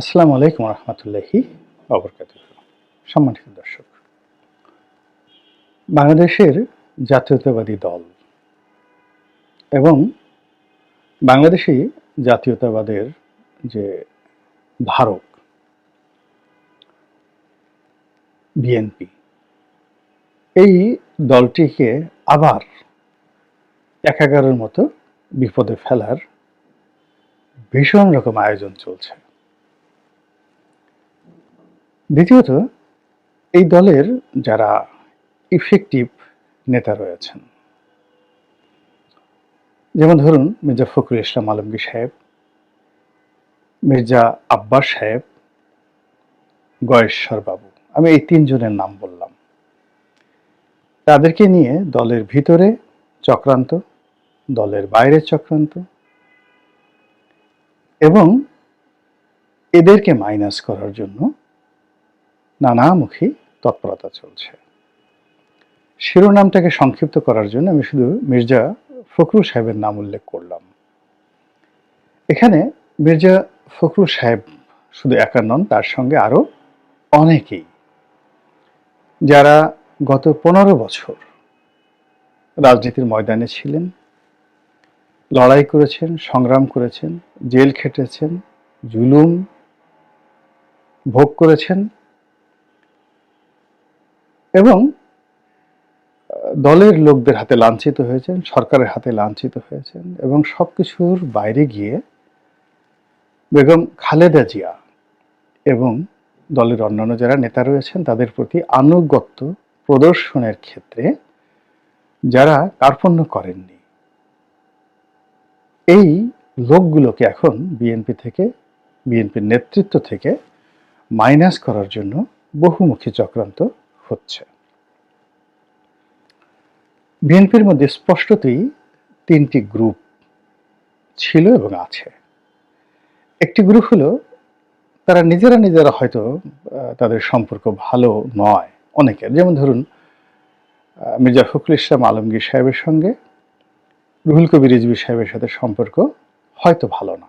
আসসালামু আলাইকুম রহমতুল্লাহি অবরকাত সম্মানিত দর্শক, বাংলাদেশের জাতীয়তাবাদী দল এবং বাংলাদেশি জাতীয়তাবাদের যে ধারক বিএনপি, এই দলটিকে আবার একাগারের মতো বিপদে ফেলার ভীষণ রকম আয়োজন চলছে। দ্বিতীয়ত, এই দলের যারা ইফেক্টিভ নেতা রয়েছেন, যেমন ধরুন মির্জা ফখরুল ইসলাম আলমগীর সাহেব, মির্জা আব্বাস সাহেব, গয়েশ্বর বাবু, আমি এই তিনজনের নাম বললাম। তাদেরকে নিয়ে দলের ভিতরে চক্রান্ত, দলের বাইরে চক্রান্ত এবং এদেরকে মাইনাস করার জন্য নানামুখী তৎপরতা চলছে। শিরোনামটাকে সংক্ষিপ্ত করার জন্য আমি শুধু মির্জা ফখরুল সাহেবের নাম উল্লেখ করলাম। এখানে মির্জা ফখরুল সাহেব শুধু একা নন, তার সঙ্গে আরও অনেকেই। যারা গত পনেরো বছর রাজনীতির ময়দানে ছিলেন, লড়াই করেছেন, সংগ্রাম করেছেন, জেল খেটেছেন, জুলুম ভোগ করেছেন এবং দলের লোকদের হাতে লাঞ্ছিত হয়েছেন, সরকারের হাতে লাঞ্ছিত হয়েছেন এবং সবকিছুর বাইরে গিয়ে বেগম খালেদা জিয়া এবং দলের অন্যান্য যারা নেতা রয়েছেন, তাদের প্রতি আনুগত্য প্রদর্শনের ক্ষেত্রে যারা কার্পণ্য করেননি, এই লোকগুলোকে এখন বিএনপি থেকে, বিএনপির নেতৃত্ব থেকে মাইনাস করার জন্য বহুমুখী চক্রান্ত হচ্ছে। বিএনপির মধ্যে স্পষ্টতই তিনটি গ্রুপ ছিল এবং আছে। একটি গ্রুপ হলো, তারা নিজেরা নিজেরা হয়তো তাদের সম্পর্ক ভালো নয় অনেকের। যেমন ধরুন মির্জা ফখরুল ইসলাম আলমগীর সাহেবের সঙ্গে রুহুল কবির রিজবি সাহেবের সাথে সম্পর্ক হয়তো ভালো না।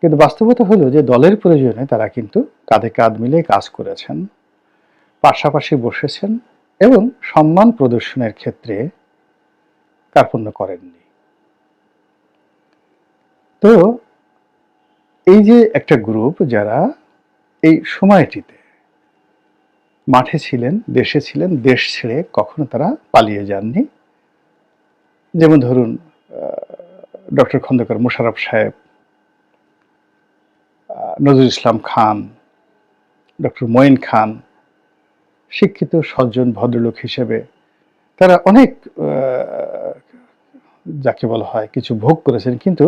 কিন্তু বাস্তবতা হলো যে দলের প্রয়োজনে তারা কিন্তু কাঁধে কাঁধ মিলে কাজ করেছেন। পাশাপাশি বসেছেন এবং সম্মান প্রদর্শনের ক্ষেত্রে কার্পণ্য করেননি। তো এই যে একটা গ্রুপ যারা এই সময়টিতে মাঠে ছিলেন, দেশে ছিলেন, দেশ ছেড়ে কখনো তারা পালিয়ে যাননি। যেমন ধরুন ডক্টর খন্দকার মোশারফ সাহেব নজরুল ইসলাম খান, ডক্টর মঈন খান শিক্ষিত, সজ্জন ভদ্রলোক হিসেবে। তারা অনেক যাকে বলা হয়, কিছু ভোগ করেছেন, কিন্তু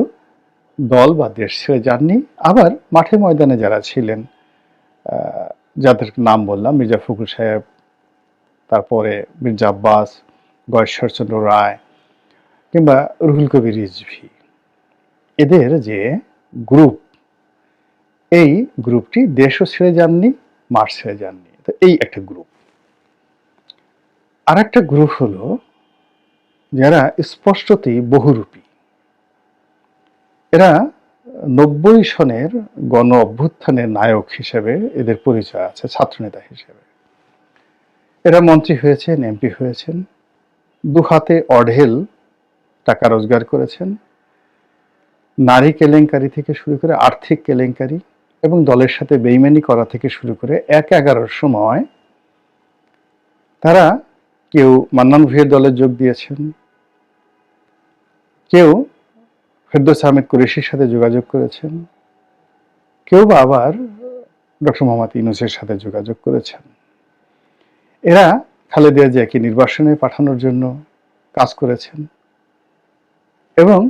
দল বা দেশ ছেড়ে যাননি। আবার মাঠে ময়দানে যারা ছিলেন যাদের নাম বললাম, মির্জা ফখরুল সাহেব, তারপরে মির্জা আব্বাস গয়েশ্বরচন্দ্র রায়, কিংবা রুহুল কবির রিজভি। এদের যে গ্রুপ, এই গ্রুপটি দেশও ছেড়ে যাননি, মাঠ ছেড়ে যাননি। তো এই একটা গ্রুপ। আর একটা গ্রুপ হলো যারা স্পষ্টতই বহুরূপী। এরা নব্বই সনের গণ অভ্যুত্থানের নায়ক হিসেবে এদের পরিচয় আছে, ছাত্রনেতা হিসেবে। এরা মন্ত্রী হয়েছেন, এমপি হয়েছেন, দু হাতে অঢেল টাকা রোজগার করেছেন, নারী কেলেঙ্কারি থেকে শুরু করে আর্থিক কেলেঙ্কারি এবং দলের সাথে বেইমানি করা থেকে শুরু করে এক এগারোর সময় তারা কেউ মান্নান ভুঁইয়ের দলে যোগ দিয়েছেন। কেউ ফেরদৌস আহমেদ কুরেশির সাথে যোগাযোগ করেছেন। কেউ বা আবার ডক্টর মোহাম্মদ ইনুসের সাথে যোগাযোগ করেছেন। এরা খালেদিয়া জিয়াকে নির্বাসনে পাঠানোর জন্য কাজ করেছেন। এবং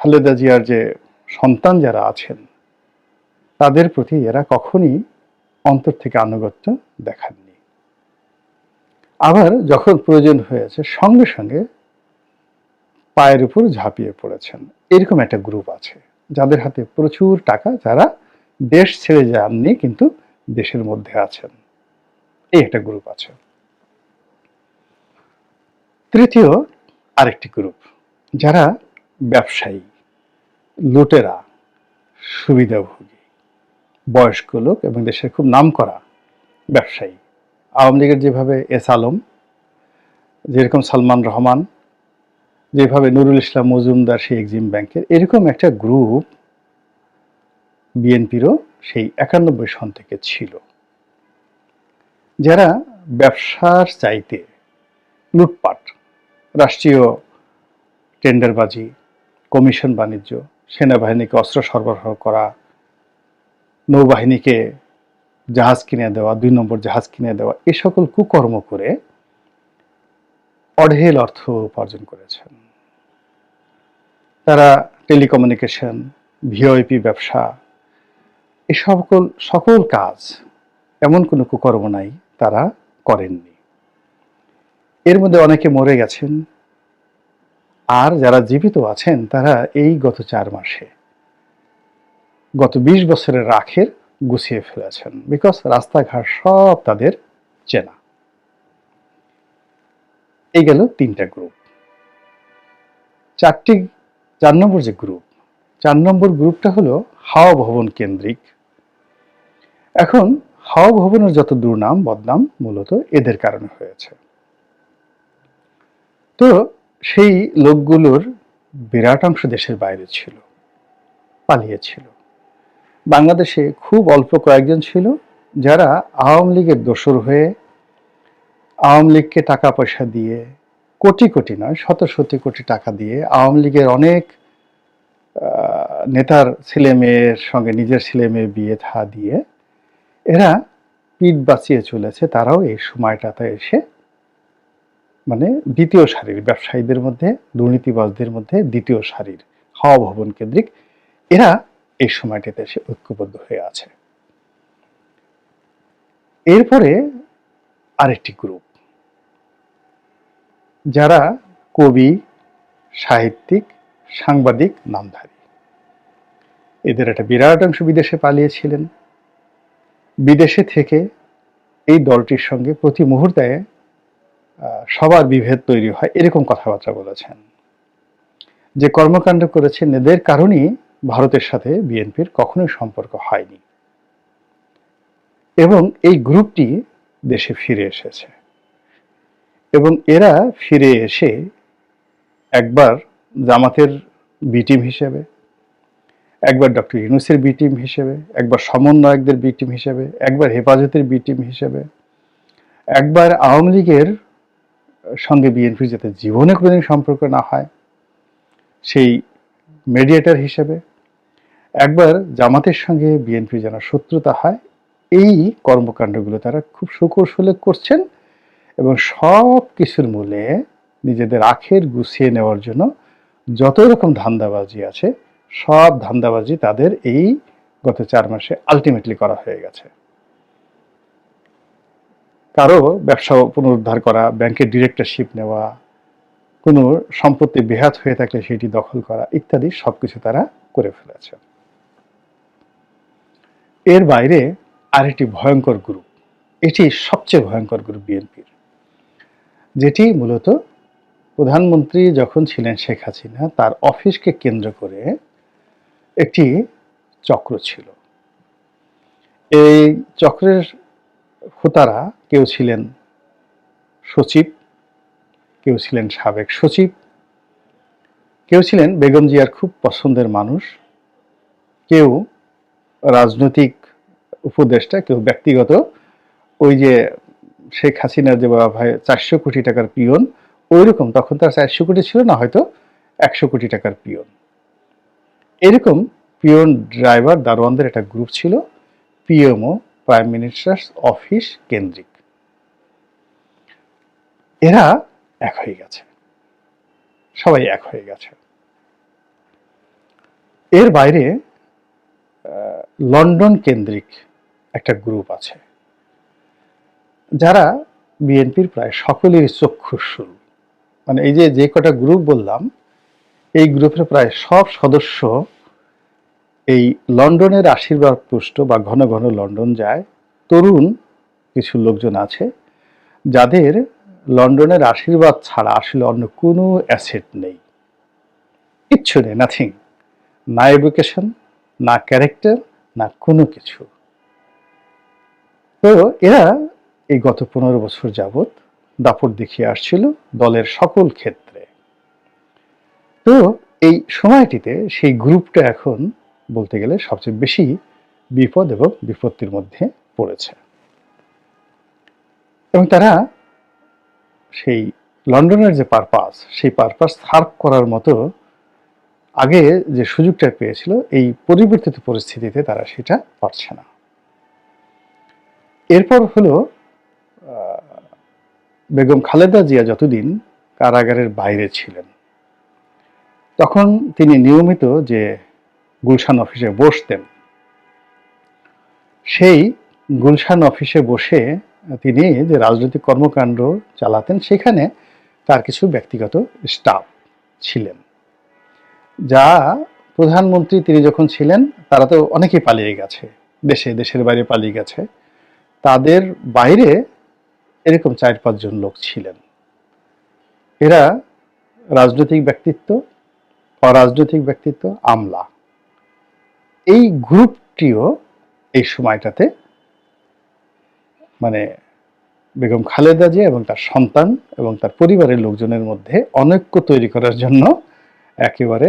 খালেদা জিয়ার যে সন্তান যারা আছেন, তাদের প্রতি এরা কখনই অন্তর থেকে আনুগত্য দেখাননি। আবার যখন প্রয়োজন হয়েছে, সঙ্গে সঙ্গে পায়ের উপর ঝাঁপিয়ে পড়েছেন। এরকম একটা গ্রুপ আছে, যাদের হাতে প্রচুর টাকা যারা দেশ ছেড়ে যাননি, কিন্তু দেশের মধ্যে আছেন। এই একটা গ্রুপ আছে। তৃতীয় আরেকটি গ্রুপ যারা ব্যবসায়ী, লুটেরা, সুবিধাভোগী, বয়স্ক লোক এবং দেশের খুব নামকরা ব্যবসায়ী। আওয়ামী লীগের যেভাবে এস আলম, যেরকম সালমান রহমান, যেভাবে নুরুল ইসলাম মজুমদার সেই এক্সিম ব্যাংকের, এরকম একটা গ্রুপ বিএনপিরও সেই একানব্বই সন থেকে ছিল। যারা ব্যবসার চাইতে লুটপাট, রাষ্ট্রীয় টেন্ডারবাজি, কমিশন বাণিজ্য, সেনাবাহিনীকে অস্ত্র সরবরাহ করা, নৌবাহিনীকে জাহাজ কিনে দেওয়া, দুই নম্বর জাহাজ কিনে দেওয়া, এ সকল কুকর্ম করে অঢেল অর্থ উপার্জন করেছেন। তারা টেলিকমিউনিকেশন ভিওআইপি ব্যবসা, এ সকল সকল কাজ এমন কোনো কুকর্ম নাই তারা করেননি। এর মধ্যে অনেকে মরে গেছেন। আর যারা জীবিত আছেন তারা এই গত চার মাসে, গত বিশ বছরের রাখের গুছিয়ে ফেলেছেন বিকজ রাস্তাঘাট সব তাদের চেনা। এই গেল তিনটা গ্রুপ চারটি, চার নম্বর যে গ্রুপ চার নম্বর গ্রুপটা হলো হাওয়া ভবন কেন্দ্রিক। এখন হাওয়া ভবনের যত দুর্নাম, বদনাম মূলত এদের কারণে হয়েছে। তো সেই লোকগুলোর বিরাট অংশ দেশের বাইরে ছিল পালিয়েছিল বাংলাদেশে খুব অল্প কয়েকজন ছিল যারা আওয়ামী লীগের দোসর হয়ে আওয়ামী লীগকে টাকা পয়সা দিয়ে, কোটি কোটি নয়, শত শত কোটি টাকা দিয়ে আওয়ামী লীগের অনেক নেতার ছেলে মেয়ের সঙ্গে, নিজের ছেলে মেয়ে বিয়ে থা দিয়ে এরা পিঠ বাঁচিয়ে চলেছে। তারাও এই সময়টাতে এসে মানে দ্বিতীয় সারির ব্যবসায়ীদের মধ্যে, দুর্নীতিবাজদের মধ্যে দ্বিতীয় সারির হাওয়া ভবন কেন্দ্রিক এরা এই সময়টাতে এসে ঐক্যবদ্ধ হয়ে আছে। এরপরে আরেকটি গ্রুপ। যারা কবি, সাহিত্যিক, সাংবাদিক, নামধারী। এদের একটা বিরাট অংশ বিদেশে পালিয়েছিলেন। বিদেশে থেকে এই দলটির সঙ্গে প্রতি মুহূর্তে সবার বিভেদ তৈরি হয়, এরকম কথাবার্তা বলেছেন। যে কর্মকাণ্ড করেছেন, এদের কারণেই ভারতের সাথে বিএনপির কখনোই সম্পর্ক হয়নি। এবং এই গ্রুপটি দেশে ফিরে এসেছে। এবং এরা ফিরে এসে একবার জামাতের বি টিম হিসেবে, একবার ডক্টর ইউনুসের বি টিম হিসেবে, একবার সমন্বয়কদের বি টিম হিসেবে, একবার হেফাজতের বি টিম হিসেবে, একবার আওয়ামী লীগের সঙ্গে বিএনপির যাতে জীবনে কোনোদিন সম্পর্ক না হয়, সেই মেডিয়েটর হিসেবে একবার জামাতের সঙ্গে বিএনপি যেন শত্রুতা হয়, এই কর্মকাণ্ডগুলো তারা খুব সুকৌশলে করছেন এবং সব কিছুর মূলে নিজেদের আখের গুছিয়ে নেওয়ার জন্য যত রকম ধান্দাবাজি আছে, সব ধান্দাবাজি তাদের এই গত চার মাসে আলটিমেটলি করা হয়ে গেছে। কারও ব্যবসা পুনরুদ্ধার করা, ব্যাংকের ডিরেক্টরশিপ নেওয়া, কোনো সম্পত্তি বেহাত হয়ে থাকলে সেটি দখল করা ইত্যাদি সব কিছু তারা করে ফেলেছে এর বাইরে আরেকটি ভয়ঙ্কর গ্রুপ এটি সবচেয়ে ভয়ঙ্কর গ্রুপ বিএনপির যেটি মূলত প্রধানমন্ত্রী যখন ছিলেন শেখ হাসিনা, তার অফিসকে কেন্দ্র করে একটি চক্র ছিল। এই চক্রের হোতারা কেউ ছিলেন সচিব, কেউ ছিলেন সাবেক সচিব, কেউ ছিলেন বেগম জিয়ার খুব পছন্দের মানুষ, কেউ রাজনৈতিক উপদেষ্টা, কেউ ব্যক্তিগত, ওই যে শেখ হাসিনার যে বাবা ভাই চারশো কোটি টাকার পিয়ন ওই রকম তখন তার চারশো কোটি ছিল না, হয়তো একশো কোটি টাকার পিয়ন। এরকম পিয়ন ড্রাইভার দারোয়ানদের একটা গ্রুপ ছিল, পিএমও, প্রাইম মিনিস্টার্স, অফিস কেন্দ্রিক। এরা এক হয়ে গেছে। সবাই এক হয়ে গেছে। এর বাইরে লন্ডন কেন্দ্রিক একটা গ্রুপ আছে, যারা বিএনপির প্রায় সকলেরই চক্ষুশুল মানে এই যে যে কটা গ্রুপ বললাম, এই গ্রুপের প্রায় সব সদস্য এই লন্ডনের আশীর্বাদ পুষ্ট বা ঘন ঘন লন্ডন যায়। তরুণ কিছু লোকজন আছে, যাদের লন্ডনের আশীর্বাদ ছাড়া আসলে অন্য কোনো অ্যাসেট নেই। কিচ্ছু নেই নাথিং না এডুকেশন না ক্যারেক্টার না কোনো কিছু। তো এরা এই গত পনেরো বছর যাবৎ দাপট দেখিয়ে আসছিল দলের সকল ক্ষেত্রে। তো এই সময়টিতে সেই গ্রুপটা এখন বলতে গেলে সবচেয়ে বেশি বিপদ এবং বিপত্তির মধ্যে পড়েছে। এবং তারা সেই লন্ডনের যে পারপাস সেই পারপাস সার্ভ করার মতো আগে যে সুযোগটা পেয়েছিল, এই পরিবর্তিত পরিস্থিতিতে তারা সেটা পারছে না। এরপর হলো বেগম খালেদা জিয়া যতদিন কারাগারের বাইরে ছিলেন, তখন তিনি নিয়মিত যে গুলশান অফিসে বসতেন, সেই গুলশান অফিসে বসে তিনি যে রাজনৈতিক কর্মকাণ্ড চালাতেন, সেখানে তার কিছু ব্যক্তিগত স্টাফ ছিলেন। যা প্রধানমন্ত্রী তিনি যখন ছিলেন, তারা তো অনেকেই পালিয়ে গেছে, দেশে, দেশের বাইরে পালিয়ে গেছে। তাদের বাইরে এরকম চার পাঁচজন লোক ছিলেন। এরা রাজনৈতিক ব্যক্তিত্ব, অরাজনৈতিক ব্যক্তিত্ব, আমলা। এই গ্রুপটিও এই সময়টাতে মানে বেগম খালেদা জিয়া এবং তার সন্তান এবং তার পরিবারের লোকজনের মধ্যে অনৈক্য তৈরি করার জন্য একেবারে